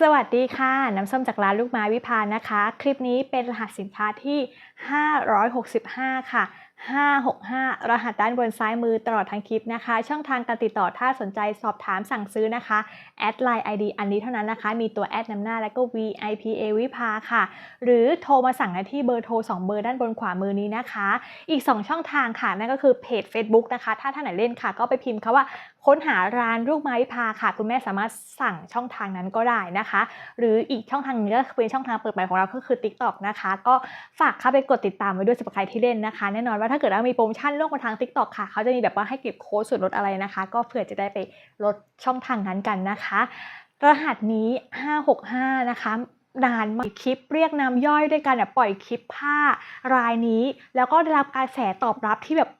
สวัสดีค่ะ น้ำส้มจากร้านลูกไม้วิพานนะคะ คลิปนี้เป็นรหัสสินค้าที่ 565 ค่ะ 565 รหัสด้านบนซ้ายมือตลอดทั้งคลิปนะคะ ช่องทางการติดต่อถ้าสนใจสอบถามสั่งซื้อนะคะแอดไลน์ ID อันนี้เท่านั้นนะคะ มีตัวแอดนำหน้าแล้วก็ VIPA วิภาค่ะ หรือโทรมาสั่งได้ที่เบอร์โทร 2 เบอร์ด้านบนขวามือนี้นะคะ อีก 2 ช่องทางค่ะนั่นก็คือเพจ Facebook นะคะ ถ้าท่านไหนเล่นค่ะ ก็ไปพิมพ์คาว่า ค้นหาร้านลูกไม้วิภาค่ะ คุณแม่สามารถสั่งช่องทางนั้นก็ได้นะคะ หรืออีกช่องทางหนึงก็เป็นช่องทางเปิดใหม่ของเราก็คือ TikTok นะคะ ก็ฝากเข้าไปกดติดตามไว้ด้วยสำหรับใครที่เล่นนะคะ แน่นอนว่าถ้าเกิดว่ามีโปรโมชั่นล่วงมาทาง TikTok ค่ะ เขาจะมีแบบว่าให้เก็บโค้ดส่วนลดอะไรนะคะ ก็เผื่อจะได้ไปลดช่องทางนั้นกันนะคะ รหัสนี้ 565 นะคะนานมากคลิปเรียกน้ำย่อยด้วยกันแบบปล่อยคลิปผ้ารายนี้ แล้วก็ได้รับกระแสตอบรับที่แบบ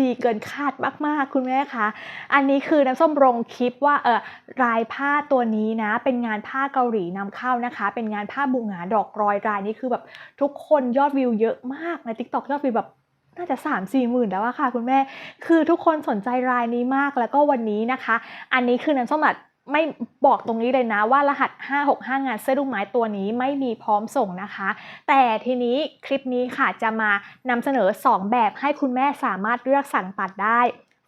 ดีเกินคาดมาก ๆ คุณแม่คะ อันนี้คือน้ำส้มรงคลิปว่าเออลายผ้าตัวนี้นะ เป็นงานผ้าเกาหลีนำเข้านะคะ เป็นงานผ้าบุงหาดอกรอยรายนี้คือแบบทุกคนยอดวิวเยอะมากใน t ิ k t o k ยอดวิวแบบน่าจะ 3 4 หมื่นแล้วอะค่ะ คุณแม่ คือทุกคนสนใจรายนี้มากแล้วก็วันนี้นะคะ อันนี้คือน้ำส้มแบบ ไม่บอกตรงนี้เลยนะว่ารหัส 565 งานเสื้อลูกไม้ตัวนี้ไม่มีพร้อมส่งนะคะ แต่ทีนี้คลิปนี้ค่ะจะมานำเสนอ 2 แบบให้คุณแม่สามารถเลือกสั่งตัดได้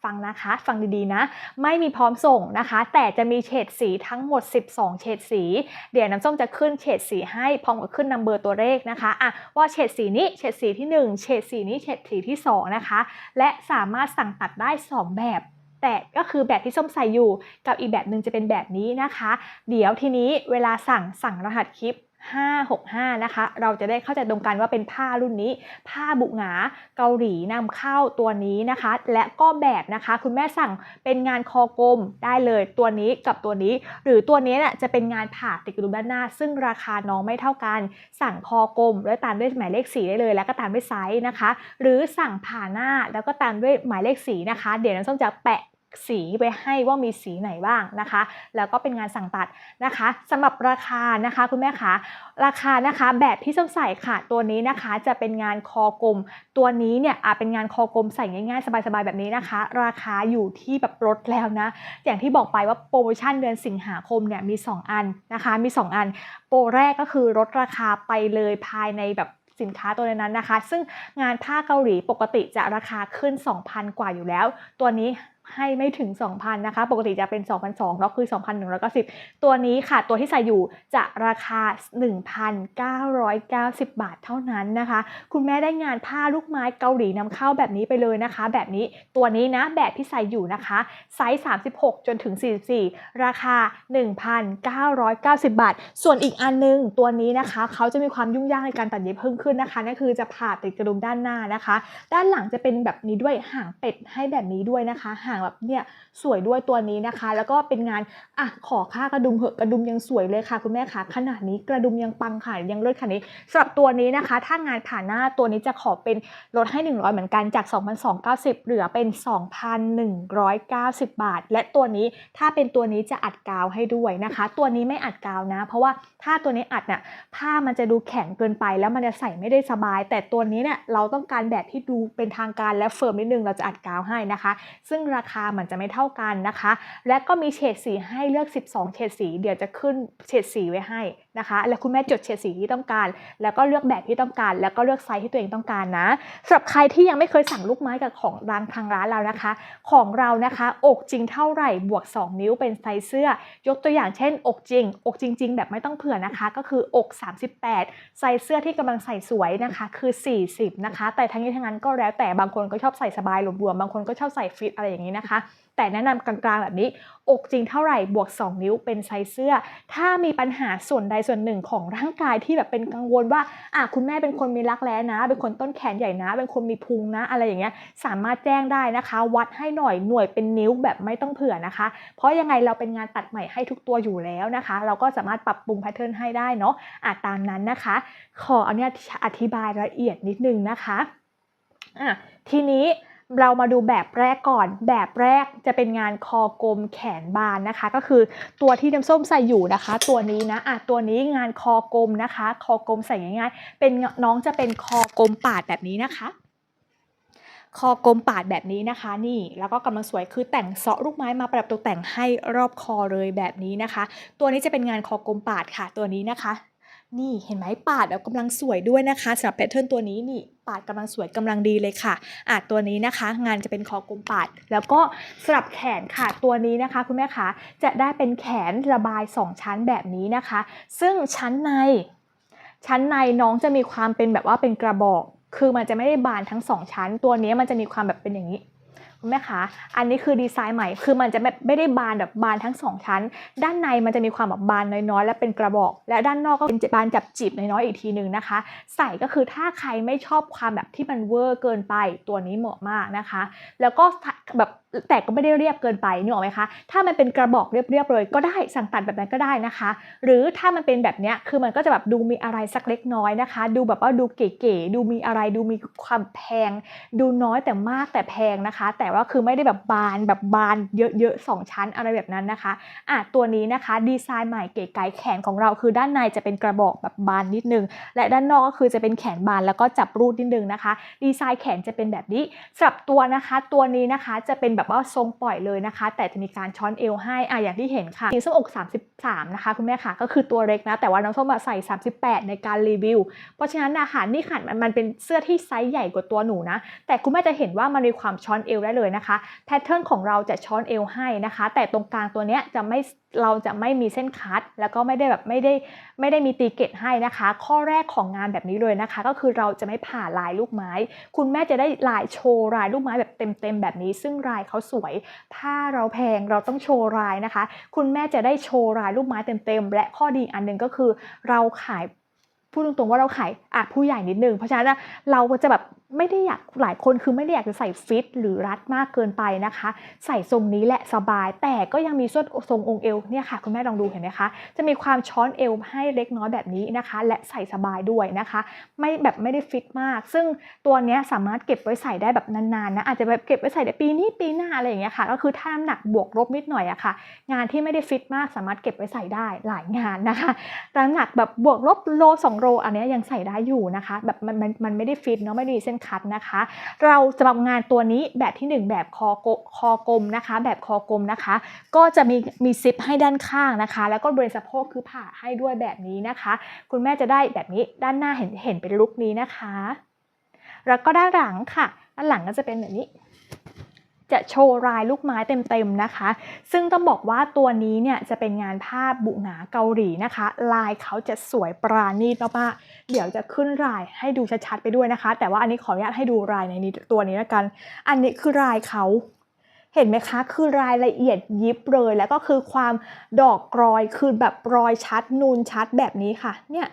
ฟังนะคะฟังดีๆนะ ไม่มีพร้อมส่งนะคะ แต่จะมีเฉดสีทั้งหมด 12 เฉดสี เดี๋ยวน้ำส้มจะขึ้นเฉดสีให้พร้อมกับขึ้นนัมเบอร์ตัวเลขนะคะอะว่าเฉดสีนี้เฉดสีที่ 1 เฉดสีนี้เฉดสีที่ 2 นะคะ และสามารถสั่งตัดได้ 2 แบบ แต่ก็คือแบบที่ส้มใส่อยู่กับอีกแบบหนึ่งจะเป็นแบบนี้นะคะ เดี๋ยวทีนี้เวลาสั่งสั่งรหัสคลิป 565 นะคะ เราจะได้เข้าใจตรงกันว่าเป็นผ้ารุ่นนี้ ผ้าบุหงาเกาหลีนำเข้าตัวนี้นะคะ และก็แบบนะคะ คุณแม่สั่งเป็นงานคอกลมได้เลยตัวนี้กับตัวนี้ หรือตัวนี้เนี่ยจะเป็นงานผ่าติดกระดุมด้านหน้า ซึ่งราคาน้องไม่เท่ากัน สั่งคอกลมแล้วตามด้วยหมายเลขสีได้เลย แล้วก็ตามด้วยไซส์นะคะ หรือสั่งผ่าหน้าแล้วก็ตามด้วยหมายเลขสีนะคะ เดี๋ยวน้ำส้มจะแปะ สีไปให้ว่ามีสีไหนบ้างนะคะ แล้วก็เป็นงานสั่งตัดนะคะสำหรับราคานะคะคุณแม่คะราคานะคะแบบที่ส้มใส่ค่ะตัวนี้นะคะจะเป็นงานคอกลม ตัวนี้เนี่ยอาจเป็นงานคอกลมใส่ง่ายๆ สบายๆแบบนี้นะคะ ราคาอยู่ที่แบบลดแล้วนะ อย่างที่บอกไปว่าโปรโมชั่นเดือนสิงหาคมเนี่ยมี 2 อันนะคะมี 2 อัน โปรแรกก็คือลดราคาไปเลยภายในแบบสินค้าตัวนั้นนะคะ ซึ่งงานผ้าเกาหลีปกติจะราคาขึ้น 2,000 กว่าอยู่แล้ว ตัวนี้ ให้ไม่ถึง 2,000นะคะ ปกติจะเป็น 2,200เนาะคือ 2,190 ตัวนี้ค่ะ ตัวที่ใส่อยู่จะราคา 1,990 บาทเท่านั้นนะคะ คุณแม่ได้งานผ้าลูกไม้เกาหลีนำเข้าแบบนี้ไปเลยนะคะ แบบนี้ตัวนี้นะ แบบที่ใส่อยู่นะคะ ไซส์ 36 จนถึง 44 ราคา 1,990 บาท ส่วนอีกอันนึง ตัวนี้นะคะ เขาจะมีความยุ่งยากในการตัดเย็บเพิ่มขึ้นนะคะนั่นคือจะผ่าติดกระดุมด้านหน้านะคะ ด้านหลังจะเป็นแบบนี้ด้วยหางเป็ดให้แบบนี้ด้วยนะคะหางแบบเนี่ยสวยด้วยตัวนี้นะคะ แล้วก็เป็นงานอะขอค่ากระดุมเหอะกระดุมยังสวยเลยค่ะ คุณแม่คะขนาดนี้กระดุมยังปังค่ะยังเลิศขนาดนี้สำหรับตัวนี้นะคะ ถ้างานผ่านหน้าตัวนี้จะขอเป็นลดให้ 100 เหมือนกันจาก 2,290 เหลือเป็น 2,190 บาท และตัวนี้ถ้าเป็นตัวนี้จะอัดกาวให้ด้วยนะคะ ตัวนี้ไม่อัดกาวนะ เพราะว่าถ้าตัวนี้อัดเนี่ยผ้ามันจะดูแข็งเกินไป แล้วมันจะใส่ไม่ได้สบาย แต่ตัวนี้เนี่ยเราต้องการแบบที่ดูเป็นทางการและเฟิร์มนิดนึงเราจะอัดกาวให้นะคะ ซึ่งราคามันจะไม่เท่ากันนะคะ และก็มีเฉดสีให้เลือก 12 เฉดสี เดี๋ยวจะขึ้นเฉดสีไว้ให้นะคะ แล้วคุณแม่จดเฉดสีที่ต้องการ แล้วก็เลือกแบบที่ต้องการ แล้วก็เลือกไซส์ที่ตัวเองต้องการนะสำหรับใครที่ยังไม่เคยสั่งลูกไม้กับของร้านทางร้านเรานะคะ ของเรานะคะ อกจริงเท่าไหร่บวก 2 นิ้วเป็นไซส์เสื้อ ยกตัวอย่างเช่น อกจริง อกจริง ๆ แบบไม่ต้องเผื่อนะคะ ก็คือ อก 38 ไซส์เสื้อที่กำลังใส่สวยนะคะ คือ 40 นะคะ แต่ทั้งนี้ทั้งนั้นก็แล้วแต่บางคนก็ชอบใส่สบายหลวมๆบางคนก็ชอบใส่ฟิตอะไรอย่างนี้นะคะ แต่แนะนำกลางๆแบบนี้ อกจริงเท่าไหร่บวก 2 นิ้วเป็นไซส์เสื้อ ถ้ามีปัญหาส่วนใดส่วนหนึ่งของร่างกายที่แบบเป็นกังวลว่าอะคุณแม่เป็นคนมีรักแร้นะ เป็นคนต้นแขนใหญ่นะ เป็นคนมีพุงนะ อะไรอย่างเงี้ยสามารถแจ้งได้นะคะ วัดให้หน่อยหน่วยเป็นนิ้วแบบไม่ต้องเผื่อนะคะ เพราะยังไงเราเป็นงานตัดใหม่ให้ทุกตัวอยู่แล้วนะคะ เราก็สามารถปรับปรุงแพทเทิร์นให้ได้เนาะอะตามนั้นนะคะ ขอเอาเนี่ยอธิบายละเอียดนิดนึงนะคะอะทีนี้ เรามาดูแบบแรกก่อน แบบแรกจะเป็นงานคอกลมแขนบานนะคะ ก็คือตัวที่น้ำส้มใส่อยู่นะคะ ตัวนี้นะอะตัวนี้งานคอกลมนะคะ คอกลมใส่ง่ายๆ เป็นน้องจะเป็นคอกลมปาดแบบนี้นะคะคอกลมปาดแบบนี้นะคะนี่แล้วก็กำลังสวยคือแต่งเสาะลูกไม้มาประดับตกแต่งให้รอบคอเลยแบบนี้นะคะ ตัวนี้จะเป็นงานคอกลมปาดค่ะตัวนี้นะคะ นี่เห็นไหมปาดแบบกำลังสวยด้วยนะคะสำหรับแพทเทิร์นตัวนี้นี่ปาดกำลังสวยกำลังดีเลยค่ะอะตัวนี้นะคะ งานจะเป็นคอกลมปาด แล้วก็สลับแขนค่ะตัวนี้นะคะ คุณแม่คะจะได้เป็นแขนระบาย 2 ชั้นแบบนี้นะคะ ซึ่งชั้นใน ชั้นในน้องจะมีความเป็นแบบว่าเป็นกระบอก คือมันจะไม่ได้บานทั้งสองชั้น ตัวนี้มันจะมีความแบบเป็นอย่างนี้ แม่คะอันนี้คือดีไซน์ใหม่ คือมันจะไม่ไม่ได้บานแบบบานทั้งสองชั้น ด้านในมันจะมีความแบบบานน้อยๆ และเป็นกระบอก และด้านนอกก็เป็นบานจับจีบน้อยๆอีกทีหนึ่งนะคะ ใส่ก็คือถ้าใครไม่ชอบความแบบที่มันเวอร์เกินไปตัวนี้เหมาะมากนะคะ แล้วก็แบบแต่ก็ไม่ได้เรียบเกินไปนึกออกไหมคะ ถ้ามันเป็นกระบอกเรียบๆเลยก็ได้สั่งตัดแบบนั้นก็ได้นะคะ หรือถ้ามันเป็นแบบเนี้ยคือมันก็จะแบบดูมีอะไรสักเล็กน้อยนะคะ ดูแบบว่าดูเก๋ๆดูมีอะไรดูมีความแพง ดูน้อยแต่มากแต่แพงนะคะ แต่ว่าคือไม่ได้แบบบานแบบบานเยอะๆสองชั้นอะไรแบบนั้นนะคะอะตัวนี้นะคะดีไซน์ใหม่เก๋ไก๋แขนของเราคือด้านในจะเป็นกระบอกแบบบานนิดนึง และด้านนอกก็คือจะเป็นแขนบานแล้วก็จับรูดนิดนึงนะคะ ดีไซน์แขนจะเป็นแบบนี้สำหรับตัวนะคะ ตัวนี้นะคะจะเป็นแบบว่าทรงปล่อยเลยนะคะ แต่จะมีการช้อนเอวให้อะอย่างที่เห็นค่ะจริงส้มอก 33 นะคะคุณแม่ค่ะ ก็คือตัวเล็กนะ แต่ว่าน้องส้มอะใส่ 38 ในการรีวิว เพราะฉะนั้นนะคะนี่ค่ะมันมันเป็นเสื้อที่ไซส์ใหญ่กว่าตัวหนูนะ แต่คุณแม่จะเห็นว่ามันมีความช้อนเอวได้เลยนะคะ แพทเทิร์นของเราจะช้อนเอวให้นะคะ แต่ตรงกลางตัวเนี้ยจะไม่เราจะไม่มีเส้นคัด แล้วก็ไม่ได้แบบไม่ได้ไม่ได้มีตีเกตให้นะคะ ข้อแรกของงานแบบนี้เลยนะคะ ก็คือเราจะไม่ผ่าลายลูกไม้ คุณแม่จะได้ลายโชว์ลายลูกไม้แบบเต็มๆแบบนี้ ซึ่งลายเขาสวย ถ้าเราแพงเราต้องโชว์รายนะคะ คุณแม่จะได้โชว์รายลูกไม้เต็มๆ และข้อดีอันหนึ่งก็คือเราขายพูดตรงๆว่าเราขายอะผู้ใหญ่นิดนึง เพราะฉะนั้นเราก็จะแบบ ไม่ได้อยากหลายคนคือไม่ได้อยากจะใส่ฟิตหรือรัดมากเกินไปนะคะ ใส่ทรงนี้แหละสบาย แต่ก็ยังมีส่วนทรงองค์เอวเนี่ยค่ะคุณแม่ลองดูเห็นไหมคะ จะมีความช้อนเอวให้เล็กน้อยแบบนี้นะคะ และใส่สบายด้วยนะคะ ไม่แบบไม่ได้ฟิตมาก ซึ่งตัวเนี้ยสามารถเก็บไว้ใส่ได้แบบนานๆนะอาจจะแบบเก็บไว้ใส่ได้ปีนี้ปีหน้าอะไรอย่างเงี้ยค่ะก็คือถ้าน้ำหนักบวกลบนิดหน่อยอะค่ะ งานที่ไม่ได้ฟิตมากสามารถเก็บไว้ใส่ได้หลายงานนะคะน้ำหนักแบบบวกลบโล2โลอันนี้ยังใส่ได้อยู่นะคะ แบบมันมันมันไม่ได้ฟิตเนาะไม่ได้มีเส้นคัดนะคะ เราสำหรับงานตัวนี้แบบที่ 1 แบบคอโกคอกลมนะคะ แบบคอกลมนะคะ ก็จะมีมีซิปให้ด้านข้างนะคะ แล้วก็บริเวณสะโพกคือผ่าให้ด้วยแบบนี้นะคะ คุณแม่จะได้แบบนี้ด้านหน้าเห็นเห็นเป็นลุคนี้นะคะ แล้วก็ด้านหลังค่ะ ด้านหลังก็จะเป็นแบบนี้ จะโชว์ลายลูกไม้เต็มๆนะคะ ซึ่งต้องบอกว่าตัวนี้เนี่ยจะเป็นงานภาพบุหนาเกาหลีนะคะ ลายเขาจะสวยปราณีตมากๆเดี๋ยวจะขึ้นลายให้ดูชัดๆไปด้วยนะคะ แต่ว่าอันนี้ขออนุญาตให้ดูลายในนี้ตัวนี้แล้วกัน อันนี้คือลายเขาเห็นไหมคะ คือรายละเอียดยิบเลย แล้วก็คือความดอกกรอย คือแบบรอยชัด นูนชัดแบบนี้ค่ะ เนี่ย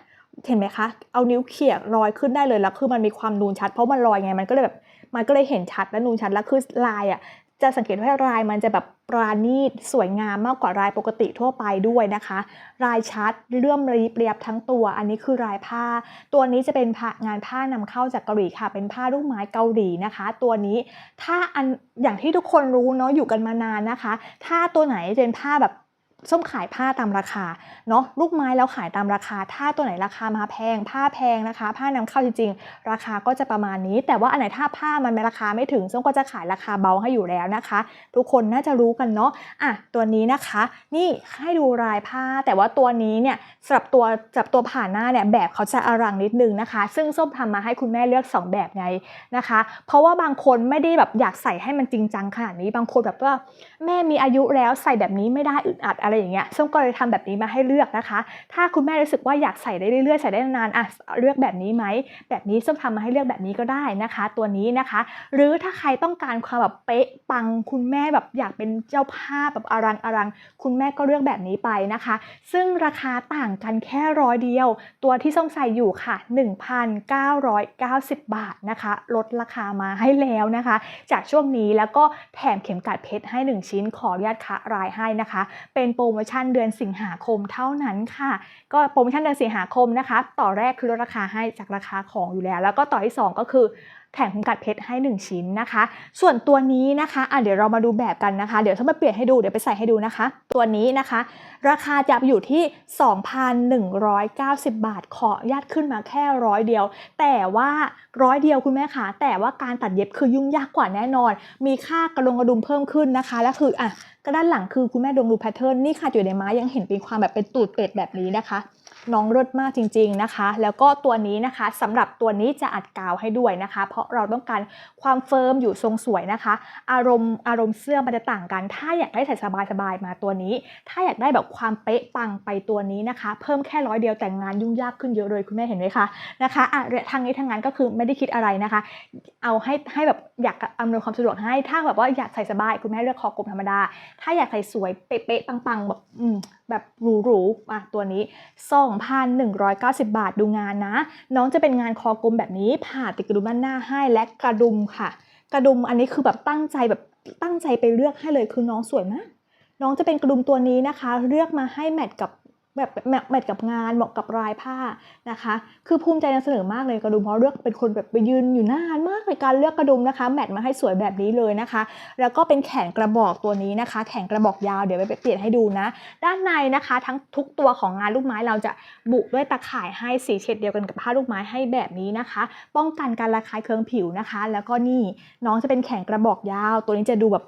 เห็นไหมคะ เอานิ้วเขี่ยรอยขึ้นได้เลย แล้วคือมันมีความนูนชัด เพราะมันรอยไง มันก็เลยแบบ มันก็เลยเห็นชัดและนูนชัดแล้วคือลายอะจะสังเกตว่าลายมันจะแบบปราณีตสวยงามมากกว่าลายปกติทั่วไปด้วยนะคะ ลายชัดเลื่อมรีบเรียบทั้งตัว อันนี้คือลายผ้า ตัวนี้จะเป็นผ้างานผ้านำเข้าจากเกาหลีค่ะ เป็นผ้าลูกไม้เกาหลีนะคะ ตัวนี้ถ้าอันอย่างที่ทุกคนรู้เนาะอยู่กันมานานนะคะ ถ้าตัวไหนเป็นผ้าแบบ ส้มขายผ้าตามราคาเนาะลูกไม้แล้วขายตามราคา ถ้าตัวไหนราคามาแพง ผ้าแพงนะคะ ผ้านำเข้าจริงๆ ราคาก็จะประมาณนี้ แต่ว่าอันไหนถ้าผ้ามันราคาไม่ถึงส้มก็จะขายราคาเบาให้อยู่แล้วนะคะ ทุกคนน่าจะรู้กันเนาะอะตัวนี้นะคะ นี่ให้ดูลายผ้า แต่ว่าตัวนี้เนี่ยสำหรับตัวสำหรับตัวผ่านหน้าเนี่ยแบบเขาจะอลังนิดนึงนะคะ ซึ่งส้มทำมาให้คุณแม่เลือก 2 แบบไงนะคะ เพราะว่าบางคนไม่ได้แบบอยากใส่ให้มันจริงจังขนาดนี้บางคนแบบว่าแม่มีอายุแล้วใส่แบบนี้ไม่ได้อึดอัดอะไรอย่างเงี้ยส้มก็เลยทำแบบนี้มาให้เลือกนะคะ ถ้าคุณแม่รู้สึกว่าอยากใส่ได้เรื่อยๆใส่ได้นานๆอะเลือกแบบนี้ไหมแบบนี้ส้มทำมาให้เลือกแบบนี้ก็ได้นะคะ ตัวนี้นะคะ หรือถ้าใครต้องการความแบบเป๊ะปังคุณแม่แบบอยากเป็นเจ้าภาพแบบอลังอลังคุณแม่ก็เลือกแบบนี้ไปนะคะ ซึ่งราคาต่างกันแค่ร้อยเดียว ตัวที่ส้มใส่อยู่ค่ะ 1,990 บาทนะคะ ลดราคามาให้แล้วนะคะ จากช่วงนี้แล้วก็แถมเข็มกัดเพชรให้ 1 ชิ้นขออนุญาตคะรายให้นะคะ เป็นโปรโมชั่นเดือนสิงหาคมเท่านั้นค่ะ ก็โปรโมชั่นเดือนสิงหาคมนะคะ ต่อแรกคือลดราคาให้จากราคาของอยู่แล้ว แล้วก็ต่อที่ 2 ก็คือ แถมเข็มกัดเพชรให้ 1 ชิ้นนะคะ ส่วนตัวนี้นะคะอะเดี๋ยวเรามาดูแบบกันนะคะ เดี๋ยวถ้ามาเปลี่ยนให้ดู เดี๋ยวไปใส่ให้ดูนะคะ ตัวนี้นะคะ ราคาจะอยู่ที่ 2,190 บาท ขอญาตขึ้นมาแค่ร้อยเดียว แต่ว่าร้อยเดียวคุณแม่คะแต่ว่าการตัดเย็บคือยุ่งยากกว่าแน่นอน มีค่ากระดงกระดุมเพิ่มขึ้นนะคะ แล้วคืออะก็ด้านหลังคือคุณแม่ดงดูแพทเทิร์น นี่ค่ะอยู่ในไม้ยังเห็นเป็นความแบบเป็นตูดเป็ดแบบนี้นะคะ น้องรดมากจริง ๆนะคะ แล้วก็ตัวนี้นะคะสำหรับตัวนี้จะอัดกาวให้ด้วยนะคะ เพราะเราต้องการความเฟิร์มอยู่ทรงสวยนะคะ อารมณ์อารมณ์เสื้อมันจะต่างกัน ถ้าอยากได้ใส่สบายๆมาตัวนี้ ถ้าอยากได้แบบความเป๊ะปังไปตัวนี้นะคะ เพิ่มแค่ร้อยเดียวแต่งงานยุ่งยากขึ้นเยอะเลยคุณแม่เห็นไหมคะนะคะอะทางนี้ทางนั้นก็คือไม่ได้คิดอะไรนะคะ เอาให้ให้แบบอยากอำนวยความสะดวกให้ถ้าแบบว่าอยากใส่สบายคุณแม่เลือกคอกลมธรรมดา ถ้าอยากใส่สวยเป๊ะๆปังๆแบบอืม แบบหรูๆอะตัวนี้ 2,190 บาทดูงานนะ น้องจะเป็นงานคอกลมแบบนี้ผ่าติดกระดุมด้านหน้าให้และกระดุมค่ะ กระดุมอันนี้คือแบบตั้งใจแบบตั้งใจไปเลือกให้เลยคือน้องสวยมากน้องจะเป็นกระดุมตัวนี้นะคะ เลือกมาให้แมทกับ แบบแมทกับงานเหมาะกับลายผ้านะคะ คือภูมิใจนำเสนอมากเลยกระดุมเพราะเลือกเป็นคนแบบไปยืนอยู่นานมากในการเลือกกระดุมนะคะ แมทมาให้สวยแบบนี้เลยนะคะ แล้วก็เป็นแขนกระบอกตัวนี้นะคะ แขนกระบอกยาวเดี๋ยวไปเปลี่ยนให้ดูนะ ด้านในนะคะ ทั้งทุกตัวของงานลูกไม้เราจะบุด้วยตะข่ายให้สีเฉดเดียวกันกับผ้าลูกไม้ให้แบบนี้นะคะ ป้องกันการระคายเคืองผิวนะคะ แล้วก็นี่น้องจะเป็นแขนกระบอกยาว ตัวนี้จะดูแบบ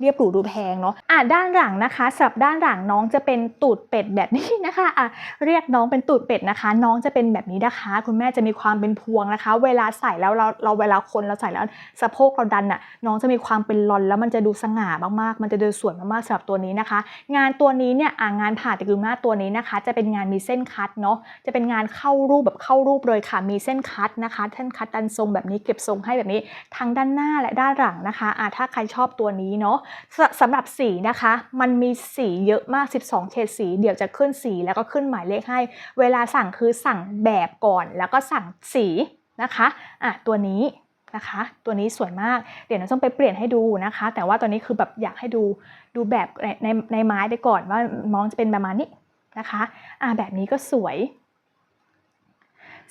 เรียบหรูดูแพงเนาะอะด้านหลังนะคะสำหรับด้านหลังน้องจะเป็นตูดเป็ดแบบนี้นะคะอะเรียกน้องเป็นตูดเป็ดนะคะ น้องจะเป็นแบบนี้นะคะ คุณแม่จะมีความเป็นพวงนะคะ เวลาใส่แล้วเราเราเวลาคนเราใส่แล้วสะโพกเราดันอะน้องจะมีความเป็นลอนแล้วมันจะดูสง่ามากๆ มันจะดูสวยมากๆสำหรับตัวนี้นะคะ งานตัวนี้เนี่ยอะงานผ่าติกึมหน้าตัวนี้นะคะ จะเป็นงานมีเส้นคัดเนาะจะเป็นงานเข้ารูปแบบเข้ารูปเลยค่ะ มีเส้นคัดนะคะเส้นคัดดันทรงแบบนี้เก็บทรงให้แบบนี้ทั้งด้านหน้าและด้านหลังนะคะอะถ้าใครชอบตัวนี้เนาะสำหรับสีนะคะ มันมีสีเยอะมาก 12 เฉดสี เดี๋ยวจะขึ้นสีแล้วก็ขึ้นหมายเลขให้ เวลาสั่งคือสั่งแบบก่อนแล้วก็สั่งสีนะคะอะตัวนี้นะคะ ตัวนี้สวยมาก เดี๋ยวเราต้องไปเปลี่ยนให้ดูนะคะ แต่ว่าตัวนี้คือแบบอยากให้ดูดูแบบในในไม้ไปก่อนว่าน้องจะเป็นประมาณนี้นะคะอะแบบนี้ก็สวย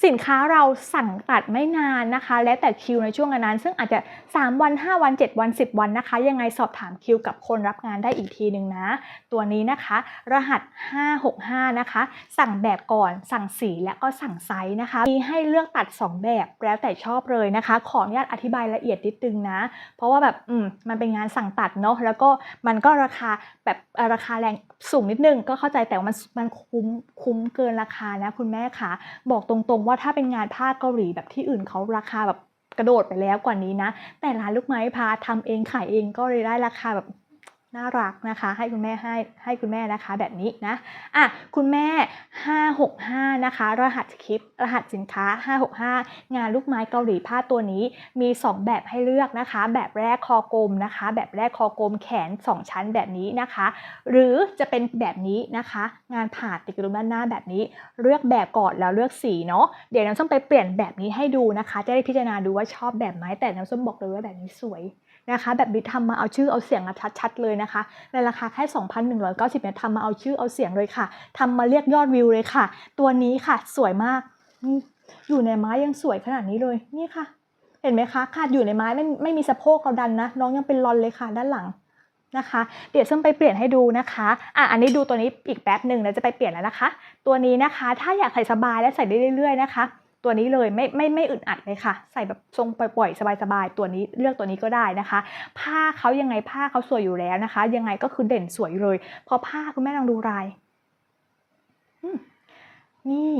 สินค้าเราสั่งตัดไม่นานนะคะ แล้วแต่คิวในช่วงนั้น ซึ่งอาจจะ 3 วัน 5 วัน 7 วัน 10 วันนะคะ ยังไงสอบถามคิวกับคนรับงานได้อีกทีหนึ่งนะ ตัวนี้นะคะ รหัส 565 นะคะ สั่งแบบก่อนสั่งสีและก็สั่งไซส์นะคะ มีให้เลือกตัด 2 แบบแล้วแต่ชอบเลยนะคะ ขออนุญาตอธิบายละเอียดนิดนึงนะ เพราะว่าแบบอืมมันเป็นงานสั่งตัดเนาะแล้วก็มันก็ราคาแบบราคาแรงสูงนิดนึงก็เข้าใจแต่ว่ามันมันคุ้มคุ้มเกินราคานะคุณแม่คะบอกตรงว่าถ้าเป็นงานผ้าเกาหลีแบบที่อื่นเขาราคาแบบกระโดดไปแล้วกว่านี้นะ แต่ร้านลูกไม้พาทำเองขายเองก็เลยได้ราคาแบบ น่ารักนะคะ ให้คุณแม่ให้ให้คุณแม่นะคะแบบนี้นะอะคุณแม่ 565 นะคะ รหัสคลิป รหัสสินค้า 565 งานลูกไม้เกาหลีผ้าตัวนี้มี 2 แบบให้เลือกนะคะ แบบแรกคอกลมนะคะ แบบแรกคอกลมแขน 2 ชั้นแบบนี้นะคะ หรือจะเป็นแบบนี้นะคะ งานผ่าติดกระดุมด้านหน้าแบบนี้ เลือกแบบก่อนแล้วเลือกสีเนาะเดี๋ยวน้ำส้มไปเปลี่ยนแบบนี้ให้ดูนะคะ จะได้พิจารณาดูว่าชอบแบบไหนแต่น้ำส้มบอกเลยว่าแบบนี้สวย นะคะ แบบนี้ทำมาเอาชื่อเอาเสียงมาชัดๆเลยนะคะ ในราคาแค่ 2,190เนี่ยทำมาเอาชื่อเอาเสียงเลยค่ะทำมาเรียกยอดวิวเลยค่ะ ตัวนี้ค่ะสวยมาก อยู่ในไม้ยังสวยขนาดนี้เลยนี่ค่ะ เห็นไหมคะขาดอยู่ในไม้ไม่ไม่มีสะโพกเราดันนะน้องยังเป็นรอนเลยค่ะด้านหลังนะคะเดี๋ยวส้มไปเปลี่ยนให้ดูนะคะอะอันนี้ดูตัวนี้อีกแป๊บหนึ่งแล้วจะไปเปลี่ยนแล้วนะคะ ตัวนี้นะคะถ้าอยากใส่สบายและใส่ได้เรื่อยๆนะคะ ตัวนี้เลยไม่ไม่ไม่อึดอัดเลยค่ะ ใส่แบบทรงปล่อยๆสบายๆตัวนี้เลือกตัวนี้ก็ได้นะคะ ผ้าเขายังไงผ้าเขาสวยอยู่แล้วนะคะ ยังไงก็คือเด่นสวยเลยพราะผ้าคุณแม่ลองดูลายนี่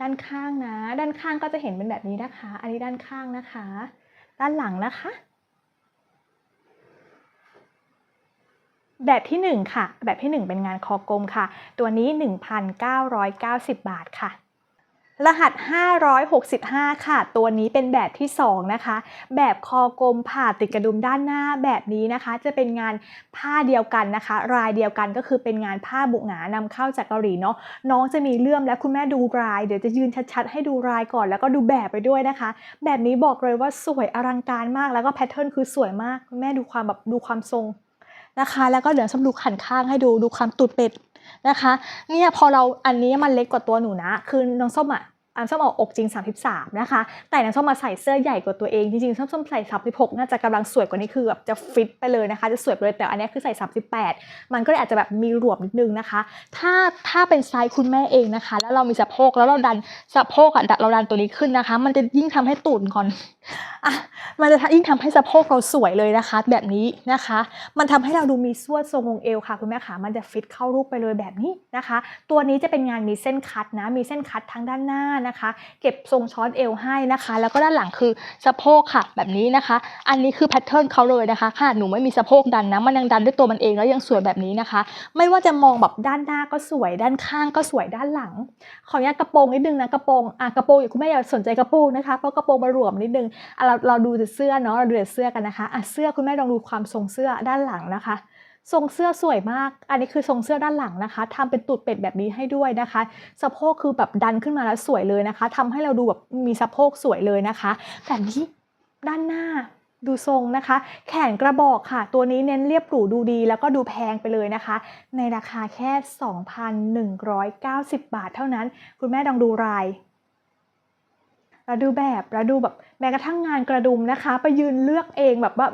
ด้านข้างนะ ด้านข้างก็จะเห็นเป็นแบบนี้นะคะ อันนี้ด้านข้างนะคะ ด้านหลังนะคะ แบบที่ 1 ค่ะ แบบที่ 1 เป็นงานคอกลมค่ะ ตัวนี้ 1,990 บาทค่ะ รหัส 565 ค่ะ ตัวนี้เป็นแบบที่ 2 นะคะ แบบคอกลมผ่าติดกระดุมด้านหน้าแบบนี้นะคะ จะเป็นงานผ้าเดียวกันนะคะ รายเดียวกันก็คือเป็นงานผ้าบุหงานำเข้าจากเกาหลีเนาะ น้องจะมีเลื่อมและคุณแม่ดูราย เดี๋ยวจะยืนชัดๆ ให้ดูรายก่อนแล้วก็ดูแบบไปด้วยนะคะ แบบนี้บอกเลยว่าสวยอลังการมากแล้วก็แพทเทิร์นคือสวยมากคุณแม่ดูความแบบดูความทรง นะคะ แล้วก็เดี๋ยวส้มดูขันข้างให้ดูดูความตูดเป็ดนะคะเนี่ยพอเราอันนี้มันเล็กกว่าตัวหนูนะ คือน้องส้มอะอันส้มเอาอกจริง 33 นะคะ แต่น้ำส้มมาใส่เสื้อใหญ่กว่าตัวเองจริงๆส้มส้มใส่36น่าจะกำลังสวยกว่านี้คือแบบจะฟิตไปเลยนะคะ จะสวยไปเลยแต่อันนี้คือใส่ 38 มันก็เลยอาจจะแบบมีหลวมนิดนึงนะคะ ถ้าถ้าเป็นไซส์คุณแม่เองนะคะ แล้วเรามีสะโพกแล้วเราดันสะโพกอะเราดันตัวนี้ขึ้นนะคะ มันจะยิ่งทำให้ตูดก่อนอะมันจะยิ่งทำให้สะโพกเราสวยเลยนะคะ แบบนี้นะคะ มันทำให้เราดูมีส่วนทรงองเอวค่ะคุณแม่ค่ะมันจะฟิตเข้ารูปไปเลยแบบนี้นะคะ ตัวนี้จะเป็นงานมีเส้นคัดนะ มีเส้นคัดทั้งด้านหน้านะคะ เก็บทรงช้อนเอวให้นะคะ แล้วก็ด้านหลังคือสะโพกค่ะ แบบนี้นะคะ อันนี้คือแพทเทิร์นเขาเลยนะคะขนาดหนูไม่มีสะโพกดันนะมันยังดันด้วยตัวมันเองแล้วยังสวยแบบนี้นะคะ ไม่ว่าจะมองแบบด้านหน้าก็สวย ด้านข้างก็สวยด้านหลัง ขออนุญาตกระโปรงนิดนึงนะกระโปรงอะกระโปรงอย่าคุณแม่อย่าสนใจกระโปรงนะคะเพราะกระโปรงมาหลวมนิดนึงเราเราดูแต่เสื้อเนาะเราดูแต่เสื้อกันนะคะอะเสื้อคุณแม่ลองดูความทรงเสื้อด้านหลังนะคะทรงเสื้อสวยมาก อันนี้คือทรงเสื้อด้านหลังนะคะทำเป็นตูดเป็ดแบบนี้ให้ด้วยนะคะ สะโพกคือแบบดันขึ้นมาแล้วสวยเลยนะคะทำให้เราดูแบบมีสะโพกสวยเลยนะคะแบบนี้ด้านหน้าดูทรงนะคะ แขนกระบอกค่ะ ตัวนี้เน้นเรียบหรูดูดี แล้วก็ดูแพงไปเลยนะคะ ในราคาแค่ 2,190 บาทเท่านั้น คุณแม่ลองดูราย แล้วดูแบบแล้วดูแบบแม้กระทั่งงานกระดุมนะคะ ไปยืนเลือกเองแบบว่า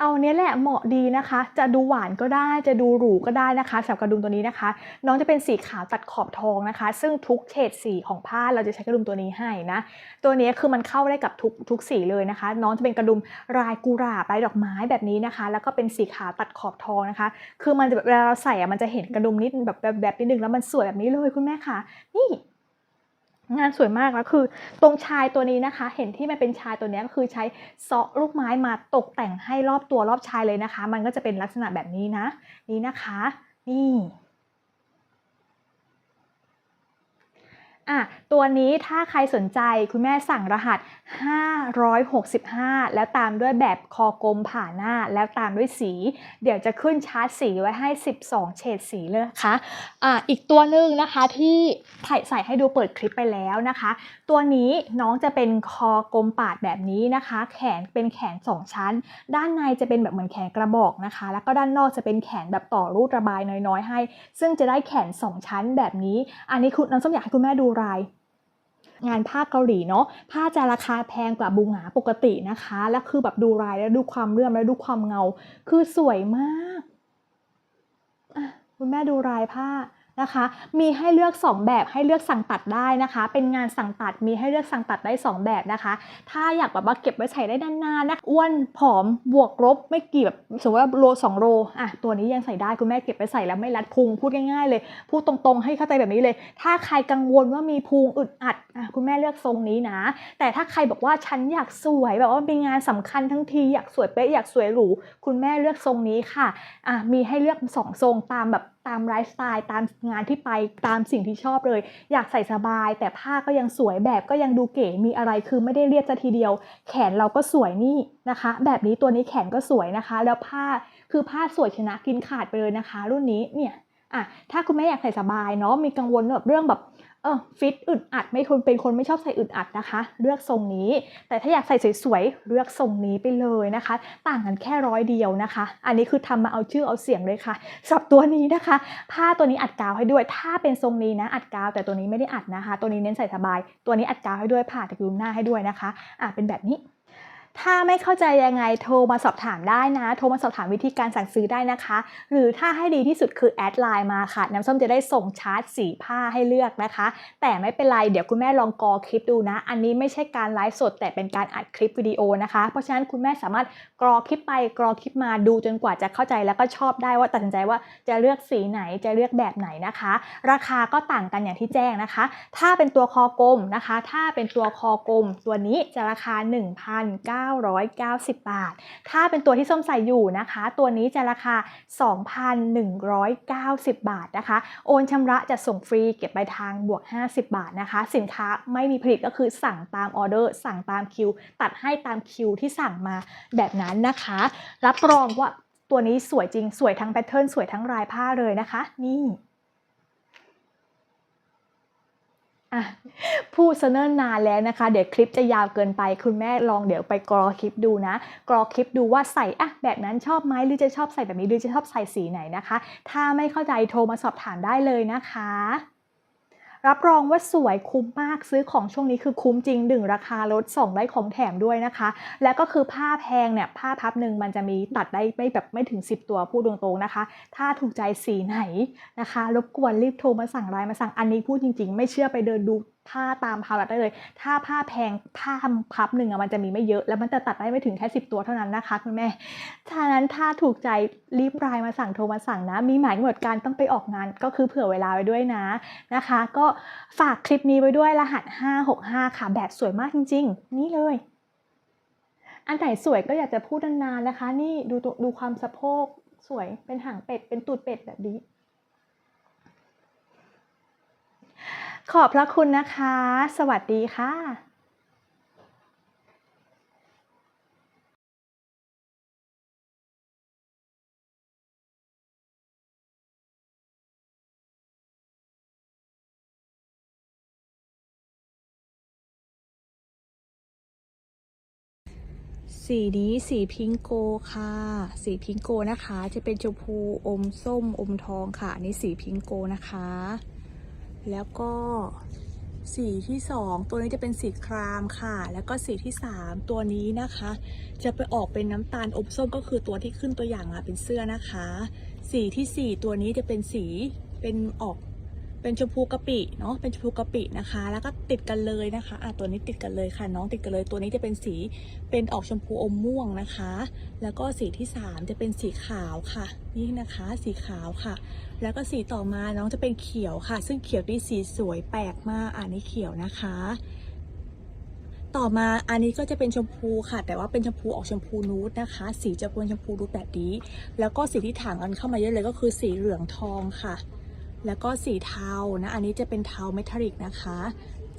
เอาเนี้ยแหละเหมาะดีนะคะ จะดูหวานก็ได้ จะดูหรูก็ได้นะคะสำหรับกระดุมตัวนี้นะคะ น้องจะเป็นสีขาวตัดขอบทองนะคะ ซึ่งทุกเฉดสีของผ้าเราจะใช้กระดุมตัวนี้ให้นะ ตัวนี้คือมันเข้าได้กับทุกทุกสีเลยนะคะ น้องจะเป็นกระดุมลายกุหลาบลายดอกไม้แบบนี้นะคะ แล้วก็เป็นสีขาวตัดขอบทองนะคะ คือมันจะแบบเวลาเราใส่อะมันจะเห็นกระดุมนิดแบบแบบแบบนิดนึงแล้วมันสวยแบบนี้เลยคุณแม่ค่ะนี่ งานสวยมากแล้วคือ ตรงชายตัวนี้นะคะ เห็นที่มันเป็นชายตัวนี้ก็คือใช้เซาะลูกไม้มาตกแต่งให้รอบตัวรอบชายเลยนะคะ มันก็จะเป็นลักษณะแบบนี้นะ นี่นะคะ นี่ อะตัวนี้ถ้าใครสนใจคุณแม่สั่งรหัส 565 แล้วตามด้วยแบบคอกลมผ่าหน้าแล้วตามด้วยสี เดี๋ยวจะขึ้นชาร์ตสีไว้ให้ 12 เฉดสีเลยนะคะอะอีกตัวหนึ่งนะคะที่ถ่ายใส่ให้ดูเปิดคลิปไปแล้วนะคะ ตัวนี้น้องจะเป็นคอกลมปาดแบบนี้นะคะ แขนเป็นแขน 2 ชั้น ด้านในจะเป็นแบบเหมือนแขนกระบอกนะคะ แล้วก็ด้านนอกจะเป็นแขนแบบต่อรูดระบายน้อยๆให้ ซึ่งจะได้แขน 2 ชั้นแบบนี้ อันนี้คุณน้ำส้มอยากให้คุณแม่ดูราย งานผ้าเกาหลีเนาะผ้าจะราคาแพงกว่าบูหงาปกตินะคะ แล้วคือแบบดูรายแล้วดูความเลื่อมแล้วดูความเงา คือสวยมากคุณแม่ดูรายผ้า นะคะ มีให้เลือก 2 แบบให้เลือกสั่งตัดได้นะคะ เป็นงานสั่งตัดมีให้เลือกสั่งตัดได้ 2 แบบนะคะ ถ้าอยากแบบว่าเก็บไว้ใส่ได้นานๆนะอ้วนผอมบวกลบไม่กี่แบบสมมติว่าโลสองโลอะตัวนี้ยังใส่ได้คุณแม่เก็บไปใส่แล้วไม่รัดพุงพูดง่ายๆ เลยพูดตรงๆ ให้เข้าใจแบบนี้เลย ถ้าใครกังวลว่ามีพุงอึดอัดอะคุณแม่เลือกทรงนี้นะ แต่ถ้าใครบอกว่าฉันอยากสวยแบบว่าเป็นงานสำคัญทั้งทีอยากสวยเป๊ะอยากสวยหรูคุณแม่เลือกทรงนี้ค่ะอะมีให้เลือกสองทรงตามแบบ ตามไลฟ์สไตล์ตามงานที่ไปตามสิ่งที่ชอบเลย อยากใส่สบาย แต่ผ้าก็ยังสวยแบบก็ยังดูเก๋มีอะไรคือไม่ได้เรียบซะทีเดียว แขนเราก็สวยนี่นะคะ แบบนี้ตัวนี้แขนก็สวยนะคะ แล้วผ้าคือผ้าสวยชนะกินขาดไปเลยนะคะ รุ่นนี้เนี่ยอะถ้าคุณแม่อยากใส่สบายเนาะมีกังวลแบบเรื่องแบบ เออฟิตอึดอัดไม่คนเป็นคนไม่ชอบใส่อึดอัดนะคะ เลือกทรงนี้ แต่ถ้าอยากใส่สวยๆเลือกทรงนี้ไปเลยนะคะ ต่างกันแค่ร้อยเดียวนะคะ อันนี้คือทำมาเอาชื่อเอาเสียงเลยค่ะสับตัวนี้นะคะ ผ้าตัวนี้อัดกาวให้ด้วย ถ้าเป็นทรงนี้นะอัดกาว แต่ตัวนี้ไม่ได้อัดนะคะ ตัวนี้เน้นใส่สบาย ตัวนี้อัดกาวให้ด้วยผ่าตะกรุมหน้าให้ด้วยนะคะอะเป็นแบบนี้ ถ้าไม่เข้าใจยังไงโทรมาสอบถามได้นะ โทรมาสอบถามวิธีการสั่งซื้อได้นะคะ หรือถ้าให้ดีที่สุดคือแอดไลน์มาค่ะ น้ำส้มจะได้ส่งชาร์ตสีผ้าให้เลือกนะคะ แต่ไม่เป็นไร เดี๋ยวคุณแม่ลองกอคลิปดูนะ อันนี้ไม่ใช่การไลฟ์สด แต่เป็นการอัดคลิปวิดีโอนะคะ เพราะฉะนั้นคุณแม่สามารถกรอคลิปไปกรอคลิปมาดูจนกว่าจะเข้าใจแล้วก็ชอบได้ว่าตัดสินใจว่าจะเลือกสีไหนจะเลือกแบบไหนนะคะ ราคาก็ต่างกันอย่างที่แจ้งนะคะ ถ้าเป็นตัวคอกลมนะคะ ถ้าเป็นตัวคอกลมตัวนี้จะราคา1,990 บาท ถ้าเป็นตัวที่ส้มใส่อยู่นะคะ ตัวนี้จะราคา 2,190 บาทนะคะ โอนชำระจะส่งฟรีเก็บปลายทางบวก 50 บาทนะคะ สินค้าไม่มีผลิตก็คือสั่งตามออเดอร์ สั่งตามคิว ตัดให้ตามคิวที่สั่งมาแบบนั้นนะคะ รับรองว่าตัวนี้สวยจริง สวยทั้งแพทเทิร์น สวยทั้งลายผ้าเลยนะคะ นี่ อะพูดซะเนิ่นนานแล้วนะคะ เดี๋ยวคลิปจะยาวเกินไป คุณแม่ลองเดี๋ยวไปกรอคลิปดูนะ กรอคลิปดูว่าใส่อะแบบนั้นชอบไหมหรือจะชอบใส่แบบนี้หรือจะชอบใส่สีไหนนะคะ ถ้าไม่เข้าใจโทรมาสอบถามได้เลยนะคะ รับรองว่าสวยคุ้มมากซื้อของช่วงนี้คือคุ้มจริงหนึ่งราคาลดสองได้ของแถมด้วยนะคะ และก็คือผ้าแพงเนี่ยผ้าพับหนึ่งมันจะมีตัดได้ไม่แบบไม่ถึง 10 ตัวพูดตรงๆนะคะ ถ้าถูกใจสีไหนนะคะ รบกวนรีบโทรมาสั่งไลน์มาสั่งอันนี้พูดจริง ๆ ไม่เชื่อไปเดินดูผ้าตามพาวรัดได้เลย ถ้าผ้าแพงผ้าพับหนึ่งอะมันจะมีไม่เยอะ แล้วมันจะตัดได้ไม่ถึงแค่10ตัวเท่านั้นนะคะคุณแม่ฉะนั้นถ้าถูกใจรีบไลน์มาสั่งโทรมาสั่งนะ มีหมายกำหนดการต้องไปออกงานก็คือเผื่อเวลาไว้ด้วยนะนะคะ ก็ฝากคลิปนี้ไว้ด้วยรหัส 565 ค่ะ แบบสวยมากจริง ๆ นี่เลย อันไหนสวยก็อยากจะพูดนานๆนะคะ นี่ดูดูความสะโพกสวยเป็นหางเป็ดเป็นตูดเป็ดแบบนี้ ขอบพระคุณนะคะ สวัสดีค่ะสีนี้สีพิงโกค่ะ สีพิงโกนะคะ จะเป็นชมพูอมส้มอมทองค่ะ อันนี่สีพิงโกนะคะ แล้วก็สีที่สองตัวนี้จะเป็นสีครามค่ะ แล้วก็สีที่สามตัวนี้นะคะ จะไปออกเป็นน้ำตาลอบส้มก็คือตัวที่ขึ้นตัวอย่างมาเป็นเสื้อนะคะ สีที่สี่ตัวนี้จะเป็นสีเป็นออก เป็นชมพูกะปิเนาะเป็นชมพูกะปินะคะ แล้วก็ติดกันเลยนะคะอะตัวนี้ติดกันเลยค่ะ น้องติดกันเลย ตัวนี้จะเป็นสีเป็นออกชมพูอมม่วงนะคะ แล้วก็สีที่สามจะเป็นสีขาวค่ะ นี่นะคะสีขาวค่ะ แล้วก็สีต่อมาน้องจะเป็นเขียวค่ะ ซึ่งเขียวที่สีสวยแปลกมากอันนี้เขียวนะคะต่อมาอันนี้ก็จะเป็นชมพูค่ะ แต่ว่าเป็นชมพูออกชมพูนูดนะคะ สีจะเป็นชมพูนูดแบบนี้ แล้วก็สีที่ถางกันเข้ามาเยอะเลยก็คือสีเหลืองทองค่ะ แล้วก็สีเทานะ อันนี้จะเป็นเทาเมทัลลิกนะคะ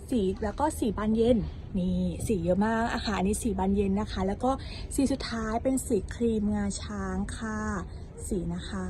สีแล้วก็สีบานเย็นนี่สีเยอะมากอาหารอันนี้สีบานเย็นนะคะ แล้วก็สีสุดท้ายเป็นสีครีมงาช้างค่ะ สีนะคะ